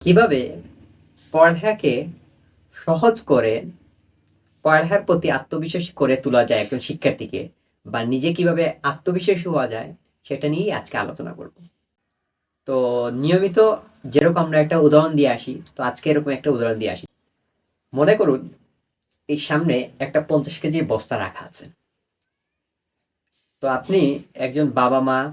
কীভাবে পড়ালেখাকে সহজ করে পড়ালেখার প্রতি আত্মবিশ্বাস করে তোলা যায় একজন শিক্ষার্থীকে বা নিজে কীভাবে আত্মবিশ্বাসী হওয়া যায় সেটা নিয়েই আজকে আলোচনা করব। তো নিয়মিত যেরকম আমরা একটা উদাহরণ দিয়ে আসি, তো আজকে এরকম একটা উদাহরণ দিয়ে আসি। মনে করুন, এই সামনে একটা পঞ্চাশ কেজির বস্তা রাখা আছে। তো আপনি একজন বাবা মা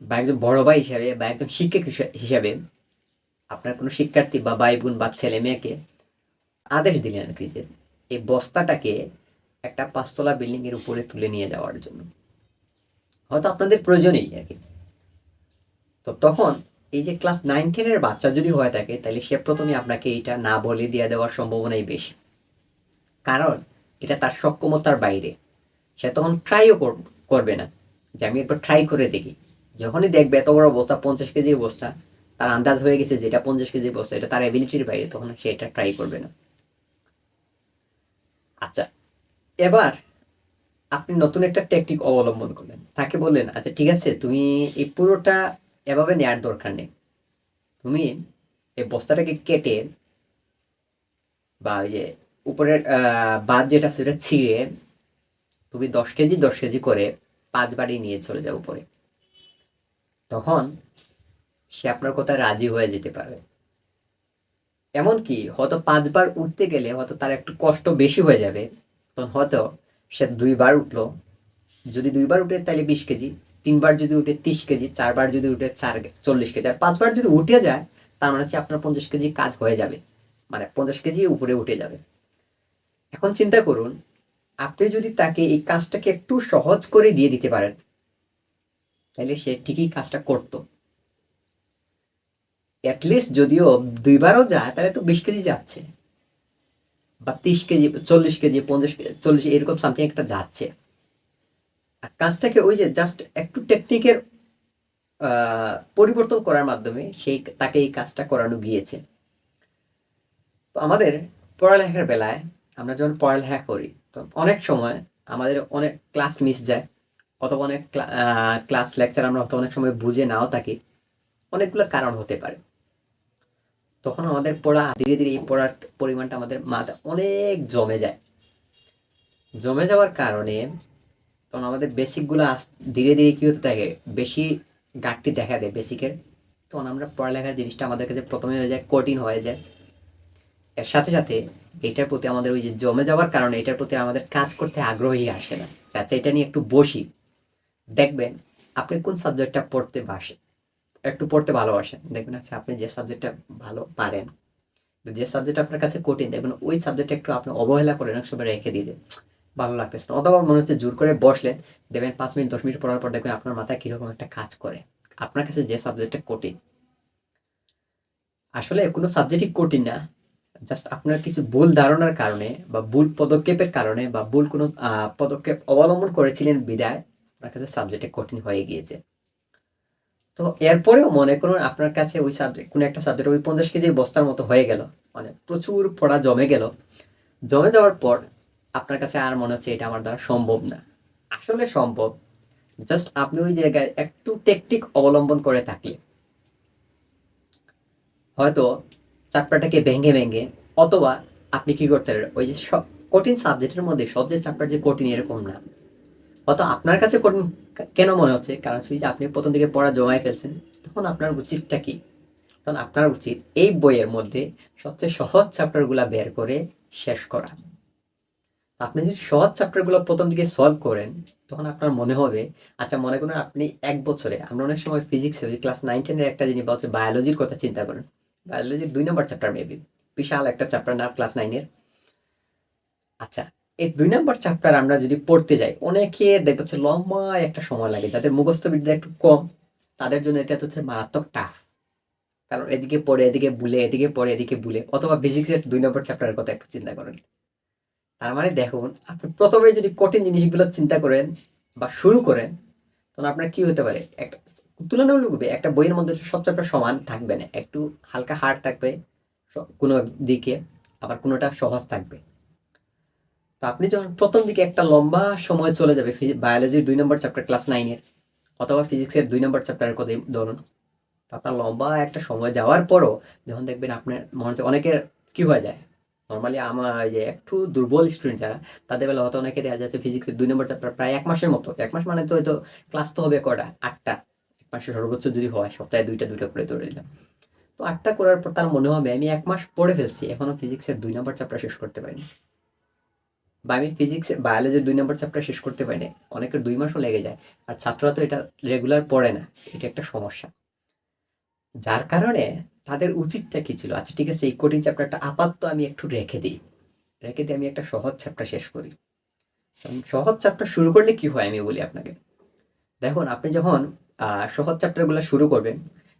বা একজন বড় ভাই হিসাবে বা একজন শিক্ষক হিসা- হিসাবে আপনার কোনো শিক্ষার্থী বা ভাই বোন বা ছেলে মেয়েকে আদেশ দিলেন আর কি যে এই বস্তাটাকে একটা পাঁচতলা বিল্ডিং এর উপরে তুলে নিয়ে যাওয়ার জন্য। হয়তো আপনাদের প্রয়োজনই আর কি। তো তখন এই যে ক্লাস নাইন টেনের বাচ্চা যদি হয়ে থাকে, তাহলে সে প্রথমে আপনাকে এইটা না বলে দিয়ে দেওয়ার সম্ভাবনাই বেশি। কারণ এটা তার সক্ষমতার বাইরে। সে তখন ট্রাইও করবে না। যে আমি একবার ট্রাই করে দেখি। যখনই দেখবে এত বড় বস্তা, পঞ্চাশ কেজির বস্তা তার আন্দাজ হয়ে গেছে যেটা পঞ্চাশ কেজি বস্তা, এটা তার অ্যাবিলিটির বাইরে, তখন সে এটা ট্রাই করবে না। আচ্ছা এবার আপনি নতুন একটা টেকনিক অবলম্বন করলেন। তাকে বললেন আচ্ছা ঠিক আছে, তুমি এই পুরোটা এভাবে নেওয়ার দরকার নেই। তুমি এই বস্তাটাকে কেটে বা ওই যে উপরের বাদ যেটা সেটা ছিঁড়ে তুমি দশ কেজি দশ কেজি করে পাঁচ বাড়ি নিয়ে চলে যাও উপরে। তখন সে আপনার কথায় রাজি হয়ে যেতে পারে এমনকি হয়তো পাঁচবার উঠতে গেলে হয়তো তার একটু কষ্ট বেশি হয়ে যাবে, তখন হয়তো সে দুইবার উঠল। যদি দুইবার উঠে তাহলে বিশ কেজি, তিনবার যদি উঠে তিরিশ কেজি, চারবার যদি উঠে চার চল্লিশ কেজি, আর পাঁচবার যদি উঠে যায়, তার মানে হচ্ছে আপনার পঞ্চাশ কেজি কাজ হয়ে যাবে। মানে পঞ্চাশ কেজি উপরে উঠে যাবে। এখন চিন্তা করুন, আপনি যদি তাকে এই কাজটাকে একটু সহজ করে দিয়ে দিতে পারেন, তাহলে সে ঠিকই কাজটা করতো। অ্যাটলিস্ট যদিও দুইবারও যায়, তাহলে তো বিশ কেজি যাচ্ছে। বা তিরিশ কেজি, চল্লিশ কেজি, পঞ্চাশ কেজি, চল্লিশ, এরকম সামথিং একটা যাচ্ছে। আর কাজটাকে ওই যে জাস্ট একটু টেকনিকের পরিবর্তন করার মাধ্যমে সেই, তাকে এই কাজটা করানো গিয়েছে। তো আমাদের পড়ালেখার বেলায় আমরা যখন পড়ালেখা করি, তো অনেক সময় আমাদের অনেক ক্লাস মিস যায়, অথবা অনেক ক্লাস লেকচার আমরা অনেক সময় বুঝে নাও থাকি, অনেকগুলো কারণ হতে পারে। তখন আমাদের পড়া, ধীরে ধীরে এই পড়ার পরিমাণটা আমাদের মাথা অনেক জমে যায়। জমে যাওয়ার কারণে তখন আমাদের বেসিকগুলো ধীরে ধীরে কি হতে থাকে, বেশি ঘাটতি দেখা দেয় বেসিকের তখন আমরা পড়ালেখার জিনিসটা আমাদের কাছে প্রথমে হয়ে যায়, কঠিন হয়ে যায়। এর সাথে সাথে এটার প্রতি আমাদের ওই যে জমে যাওয়ার কারণে এটার প্রতি আমাদের কাজ করতে আগ্রহী আসে না। যে আচ্ছা এটা নিয়ে একটু বসি। দেখবেন, আপনি কোন সাবজেক্টটা পড়তে বাসেন একটু পড়তে ভালোবাসেন দেখবেন আচ্ছা আপনি যে সাবজেক্টটা ভালো পারেন, যে সাবজেক্ট আপনার কাছে কঠিন, দেখবেন ওই সাবজেক্ট একটু আপনি অবহেলা করেন এক সময় রেখে দিলে ভালো লাগতেছে না। অথবা মনে হচ্ছে জোর করে বসলেন, দেখবেন পাঁচ মিনিট, দশ মিনিট পড়ার পর দেখবেন আপনার মাথায় কীরকম একটা কাজ করে। আপনার কাছে যে সাবজেক্টটা কঠিন, আসলে কোনো সাবজেক্টই কঠিন না। জাস্ট আপনার কিছু ভুল ধারণার কারণে বা ভুল পদক্ষেপের কারণে বা ভুল কোনো পদক্ষেপ অবলম্বন করেছিলেন বিদায়, আপনার কাছে সাবজেক্টে কঠিন হয়ে গিয়েছে। তো এরপরেও মনে করুন আপনার কাছে ওই সাবজেক্ট কোনো একটা সাবজেক্ট ওই পঞ্চাশ কেজির বস্তার মতো হয়ে গেল। মানে প্রচুর পড়া জমে গেল। জমে যাওয়ার পর আপনার কাছে আর মনে হচ্ছে এটা আমার দ্বারা সম্ভব না। আসলে সম্ভব। জাস্ট আপনি ওই জায়গায় একটু টেকনিক অবলম্বন করে থাকলে। হয়তো চ্যাপ্টারটাকে ভেঙে ভেঙে অথবা আপনি কি করতে পারেন? ওই যে সব কঠিন সাবজেক্টের মধ্যে সবচেয়ে যে চ্যাপ্টার যে কঠিন এরকম না। হয়তো আপনার কাছে কঠিন কেন মনে হচ্ছে? কারণ শুধু যে আপনি প্রথম দিকে পড়া জমায় ফেলছেন, তখন আপনার উচিতটা কি? তখন আপনার উচিত এই বইয়ের মধ্যে সবচেয়ে সহজ চ্যাপ্টারগুলো বের করে শেষ করা। আপনি যদি সহজ চ্যাপ্টারগুলো প্রথম দিকে সলভ করেন, তখন আপনার মনে হবে আচ্ছা মনে করেন আপনি এক বছরে, আমরা অনেক সময় ফিজিক্সে ক্লাস নাইন টেনের একটা জিনিস বা হচ্ছে বায়োলজির কথা চিন্তা করেন। বায়োলজির দুই নম্বর চ্যাপ্টার মেবি বিশাল একটা চ্যাপ্টার না ক্লাস নাইনের আচ্ছা এই দুই নম্বর চ্যাপ্টার আমরা যদি পড়তে যাই, অনেকে দেখতে হচ্ছে লম্বা একটা সময় লাগে, যাদের মুখস্থ বিদ্যা একটু কম, তাদের জন্য এটা হচ্ছে মারাত্মক টাফ কারণ এদিকে পড়ে, এদিকে বুলে, এদিকে পড়ে, এদিকে বুলে, অথবা ফিজিক্সের দুই নম্বর চ্যাপ্টারের কথা একটু চিন্তা করেন। তার মানে দেখুন, আপনি প্রথমে যদি কঠিন জিনিসগুলো চিন্তা করেন বা শুরু করেন, তখন আপনার কি হতে পারে? একটা তুলনামূলকভাবে একটা বইয়ের মধ্যে সব চ্যাপ্টার সমান থাকবে না, একটু হালকা হার্ড থাকবে কোনো দিকে আবার কোনোটা সহজ থাকবে। তো আপনি যখন প্রথম দিকে একটা লম্বা সময় চলে যাবে বায়োলজির দুই নম্বর চ্যাপ্টার ক্লাস নাইনের অথবা ফিজিক্সের দুই নম্বর চ্যাপ্টারের কথা ধরুন। আপনার লম্বা একটা সময় যাওয়ার পরও যখন দেখবেন আপনার মনে হচ্ছে অনেকের কি হয়ে যায়? নর্মালি আমার যে একটু দুর্বল স্টুডেন্ট যারা, তাদের বেলা হয়তো অনেকে দেখা যাচ্ছে ফিজিক্সের দুই নম্বর চ্যাপ্টার প্রায় এক মাসের মতো। এক মাস মানে তো হয়তো ক্লাস তো হবে কটা আটটা। এক মাসে সর্বোচ্চ যদি হয়, সপ্তাহে দুইটা দুইটা করে ধরে দিলাম তো আটটা করার পর তার মনে হবে, আমি এক মাস পড়ে ফেলছি, এখনও ফিজিক্সের দুই নম্বর চ্যাপ্টার শেষ করতে পারিনি। বা আমি ফিজিক্স বায়োলজির দুই নম্বর চ্যাপ্টার শেষ করতে পারি না অনেকের দুই মাসও লেগে যায়, আর ছাত্ররা তো এটা রেগুলার পড়ে না, এটা একটা সমস্যা। যার কারণে তাদের উচিতটা কি ছিল? আচ্ছা ঠিক আছে, এই কঠিন চ্যাপ্টারটা আপাতত আমি একটু রেখে দিই। রেখে দিয়ে আমি একটা সহজ চ্যাপ্টার শেষ করি। সহজ চ্যাপ্টার শুরু করলে কি হয় আমি বলি আপনাকে? দেখুন, আপনি যখন সহজ চ্যাপ্টারগুলো শুরু করবেন,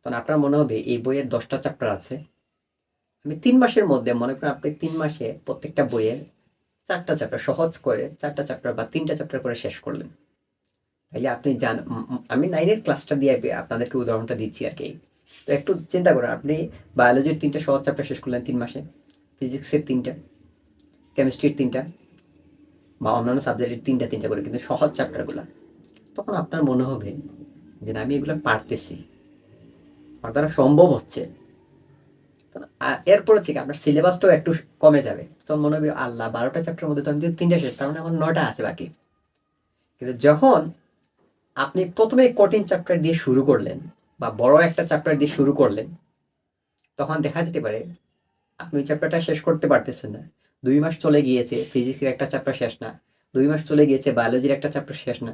তখন আপনার মনে হবে এই বইয়ের দশটা চ্যাপ্টার আছে। আমি তিন মাসের মধ্যে, মনে করেন আপনি তিন মাসে প্রত্যেকটা বইয়ের চারটা চ্যাপ্টার সহজ করে চারটা চ্যাপ্টার বা তিনটা চ্যাপ্টার করে শেষ করলেন। তাইলে আপনি জান আমি নাইনের ক্লাসটা দিয়ে আপনাদেরকে উদাহরণটা দিচ্ছি আর কি। তো একটু চিন্তা করুন আপনি বায়োলজির তিনটা সহজ চ্যাপ্টার শেষ করলেন তিন মাসে ফিজিক্সের তিনটা কেমিস্ট্রির তিনটা বা অন্যান্য সাবজেক্টের তিনটা তিনটা করে কিন্তু সহজ চ্যাপ্টারগুলো তখন আপনার মনে হবে যে না, আমি এগুলো পারতেছি। আমার দ্বারা সম্ভব হচ্ছে। এরপর হচ্ছে কি আপনার সিলেবাসটাও একটু কমে যাবে। তখন মনে হবে আল্লাহ, বারোটা চ্যাপ্টার মধ্যে তো আমি যদি তিনটা শেষ তার মানে আমার নটা আছে বাকি। কিন্তু যখন আপনি প্রথমে কঠিন চ্যাপ্টার দিয়ে শুরু করলেন, বা বড় একটা চ্যাপ্টার দিয়ে শুরু করলেন, তখন দেখা যেতে পারে আপনি ওই চ্যাপ্টারটা শেষ করতে পারতেছেন না। দুই মাস চলে গিয়েছে ফিজিক্সের একটা চ্যাপ্টার শেষ না। দুই মাস চলে গিয়েছে বায়োলজির একটা চ্যাপ্টার শেষ না।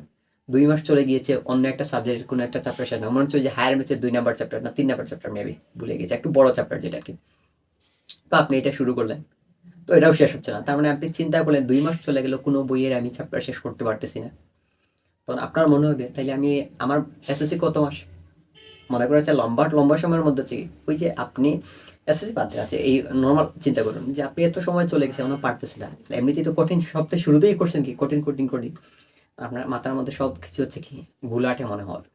দুই মাস চলে গিয়েছে, অন্য একটা সাবজেক্টের কোনো একটা চ্যাপ্টার না। মনে হচ্ছে যে হায়ার ম্যাথের দুই নাম্বার চ্যাপ্টার না, তিন নাম্বার চ্যাপ্টার মেবি ভুলে গেছে, একটু বড় চ্যাপ্টার যেটা আর কি তো আপনি এটা শুরু করলেন। তো এটাও শেষ হচ্ছে না। তার মানে আপনি চিন্তা করলেন, দুই মাস চলে গেল, কোনো বইয়ের আমি চ্যাপ্টার শেষ করতে পারতেছি না। তখন আপনার মনে হবে, তাইলে আমি আমার এসএসসি কত মাস? মনে করা হচ্ছে লম্বা লম্বা সময়ের মধ্যে হচ্ছে ওই যে আপনি এসএসসি দিয়ে আছে এই নর্মাল চিন্তা করুন যে আপনি এত সময় চলে গেছে, এখনও পারতেছে না। এমনিতেই তো কঠিন সপ্তাহে শুরুতেই করছেন কি, কঠিন কঠিন কঠিন। আপনার মাথার মধ্যে সব কিছু হচ্ছে কি গুলাটে মনে হবে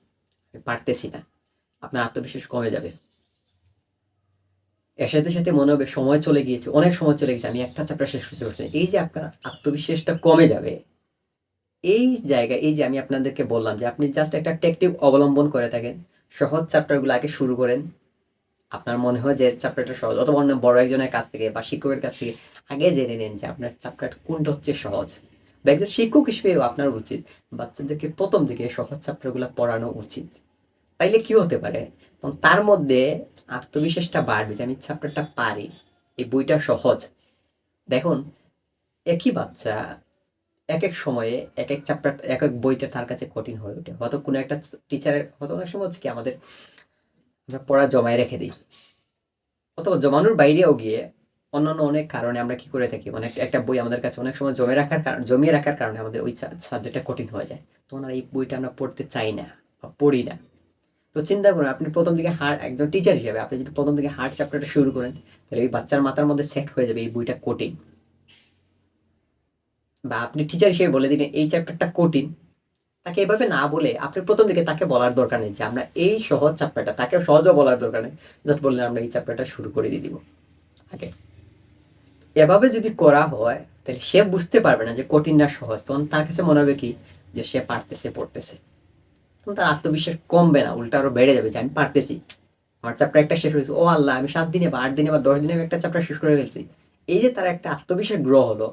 পারতেছি না। আপনার আত্মবিশ্বাস কমে যাবে। এর সাথে সাথে মনে হবে সময় চলে গিয়েছে, অনেক সময় চলে গেছে আমি একটা চ্যাপ্টার শেষ করতে পারছি এই যে আপনার আত্মবিশ্বাসটা কমে যাবে, এই জায়গায়, এই যে আমি আপনাদেরকে বললাম যে আপনি জাস্ট একটা টেকটিভ অবলম্বন করে থাকেন, সহজ চ্যাপ্টারগুলো আগে শুরু করেন। আপনার মনে হয় যে চ্যাপ্টারটা সহজ। অথবা অন্য বড় একজনের কাছ থেকে বা শিক্ষকের কাছ থেকে আগে জেনে নিন যে আপনার চ্যাপ্টার কোনটা হচ্ছে সহজ। বা একজন শিক্ষক হিসেবেও আপনার উচিত বাচ্চাদেরকে প্রথম দিকে সহজ চ্যাপ্টারগুলো পড়ানো উচিত। তাইলে কি হতে পারে? তখন তার মধ্যে আত্মবিশ্বাসটা বাড়বে, যে আমি চ্যাপ্টারটা পারি, এই বইটা সহজ। দেখুন, একই বাচ্চা এক এক সময়ে এক এক চ্যাপ্টার এক এক বইটা তার কাছে কঠিন হয়ে ওঠে। হয়তো কোনো একটা টিচারের হয়তো অনেক সময় কি আমাদের পড়া জমায় রেখে দিই। অথবা জমানোর বাইরেও গিয়ে অন্যান্য অনেক কারণে আমরা কি করে থাকি? অনেক, একটা বই আমাদের কাছে অনেক সময় জমে রাখার কারণ জমিয়ে রাখার কারণে আমাদের ওই সাবজেক্টটা কঠিন হয়ে যায়। তখন আর এই বইটা আমরা পড়তে চাই না বা পড়ি না। তো চিন্তা করুন, আপনি প্রথম দিকে হার্ড একজন টিচার হিসেবে আপনি যদি প্রথম দিকে হার্ড চ্যাপ্টারটা শুরু করেন, তাহলে এই বাচ্চার মাথার মধ্যে সেট হয়ে যাবে এই বইটা কঠিন। বা আপনি টিচার হিসেবে বলে দিলেন, এই চ্যাপ্টারটা কঠিন। তাকে এভাবে না বলে আপনি প্রথম দিকে তাকে বলার দরকার নেই যে আমরা এই সহজ চ্যাপ্টারটা তাকে সহজও বলার দরকার নেই। জাস্ট বললেন, আমরা এই চ্যাপ্টারটা শুরু করে দিয়ে দিব। আগে এভাবে যদি করা হয়, তাহলে সে বুঝতে পারবে না যে কঠিন না সহজ। তখন তার কাছে মনে হবে কি? যে সে পারতেছে, পড়তেছে। তখন তার আত্মবিশ্বাস কমবে না, উল্টা আরও বেড়ে যাবে যে আমি পারতেছি। আমার চ্যাপ্টার একটা শেষ হয়েছে। ও আল্লাহ, আমি সাত দিনে বা আট দিনে বা দশ দিনে একটা চ্যাপ্টার শেষ করে ফেলছি। এই যে তার একটা আত্মবিশ্বাস গ্রহ হলো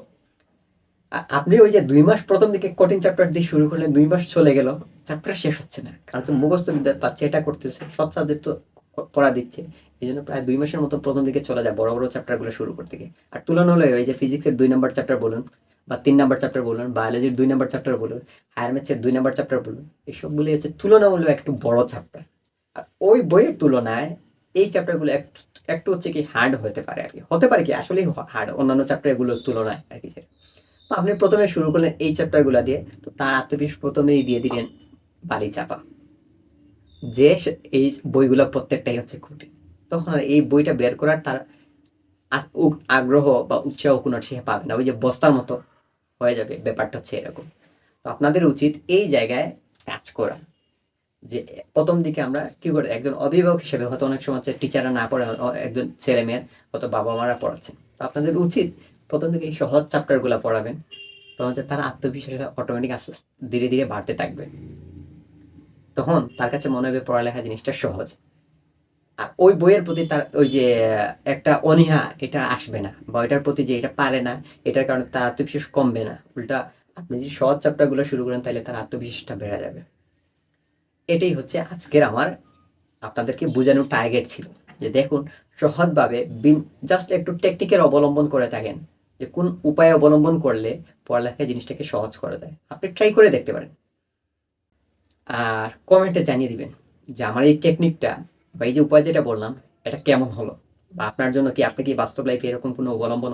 আপনি ওই যে দুই মাস প্রথম দিকে কঠিন চ্যাপ্টার দিয়ে শুরু করলেন, দুই মাস চলে গেল চ্যাপ্টার শেষ হচ্ছে না। কারণ তো মুখস্থ বিদ্যা পাচ্ছে, এটা করতেছে। সব সাবজেক্ট তো ক- পড়া দিচ্ছে। এই জন্য প্রায় দুই মাসের মতো প্রথম দিকে চলে যায় বড় বড় চ্যাপ্টারগুলো শুরু করতে গিয়ে। আর তুলনামূলক ওই যে ফিজিক্সের দুই নম্বর চ্যাপ্টার বলুন, বা তিন নাম্বার চ্যাপ্টার বলুন বায়োলজির দুই নাম্বার চ্যাপ্টার বলুন হায়ার ম্যাথসের দুই নাম্বার চ্যাপ্টার বলুন এইসবগুলি হচ্ছে তুলনামূলক একটু বড় চ্যাপ্টার আর ওই বইয়ের তুলনায় এই চ্যাপ্টারগুলো একটু একটু হচ্ছে কি হার্ড হতে পারে আর কি। হতে পারে কি, আসলেই হার্ড অন্যান্য চ্যাপ্টারগুলোর তুলনায় আর কি আপনি প্রথমে শুরু করলেন এই চ্যাপ্টারগুলো দিয়ে, তো তার আত্মবিশ্বাস প্রথমেই দিয়ে দিলেন বালি চাপা। যে এই বইগুলো প্রত্যেকটাই হচ্ছে কঠিন তখন এই বইটা বের করার তার আগ্রহ বা উৎসাহ কোনো সে পাবে না। ওই যে বস্তার মতো হয়ে যাবে, ব্যাপারটা হচ্ছে এরকম। তো আপনাদের উচিত এই জায়গায় কাজ করা। যে প্রথম দিকে আমরা কি করে, একজন অভিভাবক হিসেবে হয়তো অনেক সময় হচ্ছে টিচাররা না পড়ে একজন ছেলে মেয়ের হয়তো বাবা মারা পড়াচ্ছেন। তো আপনাদের উচিত প্রথম দিকে এই সহজ চ্যাপ্টারগুলা পড়াবেন। তখন হচ্ছে তার আত্মবিশ্বাসটা অটোমেটিক আস্তে ধীরে ধীরে বাড়তে থাকবে। তখন তার কাছে মনে হবে পড়ালেখা জিনিসটা সহজ। আর ওই বইয়ের প্রতি তার ওই যে একটা অনীহা, এটা আসবে না বা প্রতি যে এটা পারে না, এটার কারণে তার আত্মবিশ্বাস কমবে না। উল্টা আপনি যদি সহজ চ্যাপ্টারগুলো শুরু করেন, তাহলে তার আত্মবিশ্বাসটা বেড়ে যাবে। এটাই হচ্ছে আজকের আমার আপনাদেরকে বোঝানোর টার্গেট ছিল। যে দেখুন, সহজভাবে বিন জাস্ট একটু টেকনিকের অবলম্বন করে থাকেন যে কোন উপায় অবলম্বন করলে পড়ালেখা জিনিসটাকে সহজ করে দেয়। আপনি ট্রাই করে দেখতে পারেন। আর কমেন্টে জানিয়ে দিবেন যে আমার এই টেকনিকটা বা এই যে উপায় যেটা বললাম, এটা কেমন হলো? বা আপনার জন্য কি আপনি কি বাস্তব লাইফে এরকম কোনো অবলম্বন,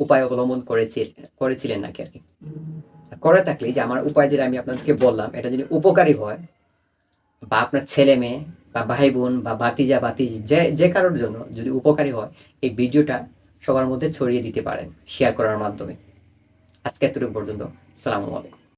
উপায় অবলম্বন করেছি, করেছিলেন নাকি আর কি? করে থাকলে যে আমার উপায় যেটা আমি আপনাদেরকে বললাম, এটা যদি উপকারী হয়, বা আপনার ছেলে মেয়ে, বা ভাই বোন বা বাতিজা বাতিজ যে যে কারোর জন্য যদি উপকারী হয়, এই ভিডিওটা সবার মধ্যে ছড়িয়ে দিতে পারেন শেয়ার করার মাধ্যমে। আজকে এতটুকু পর্যন্ত। সালামু আলাইকুম।